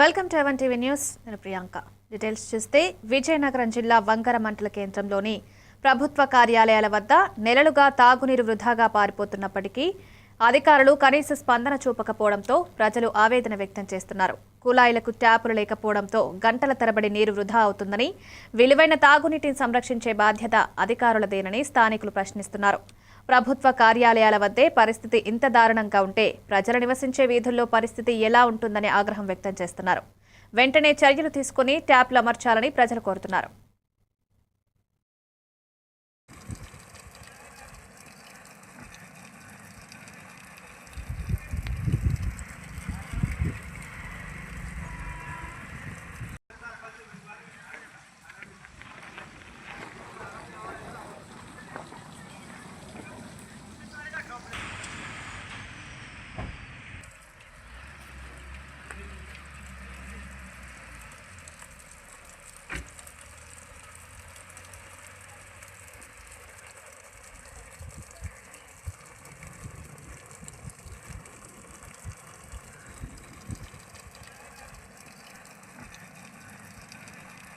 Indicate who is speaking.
Speaker 1: Welcome to A one TV news నేను Priyanka. Details చూస్తే విజయనగరం జిల్లా వంకర మండల కేంద్రంలోని ప్రభుత్వ కార్యాలయాల వద్ద నెలలుగా తాగునీరు వృధాగా పారిపోతున్నప్పటికీ అధికారులు కనీస స్పందన చూపకపోవడంతో ప్రజలు ఆవేదన వ్యక్తం చేస్తున్నారు. కుళాయిలకు ట్యాపులు లేకపోవడంతో గంటల తరబడి నీరు వృధా అవుతుందని విలువైన తాగునీటిని సంరక్షించే బాధ్యత అధికారులదేనని స్థానికులు ప్రశ్నిస్తున్నారు. ప్రభుత్వ కార్యాలయాల వద్దే పరిస్థితి ఇంత దారుణంగా ఉంటే ప్రజలు నివసించే వీధుల్లో పరిస్థితి ఎలా ఉంటుందని ఆగ్రహం వ్యక్తం చేస్తున్నారు. వెంటనే చర్యలు తీసుకుని ట్యాప్లు అమర్చాలని ప్రజలు కోరుతున్నారు.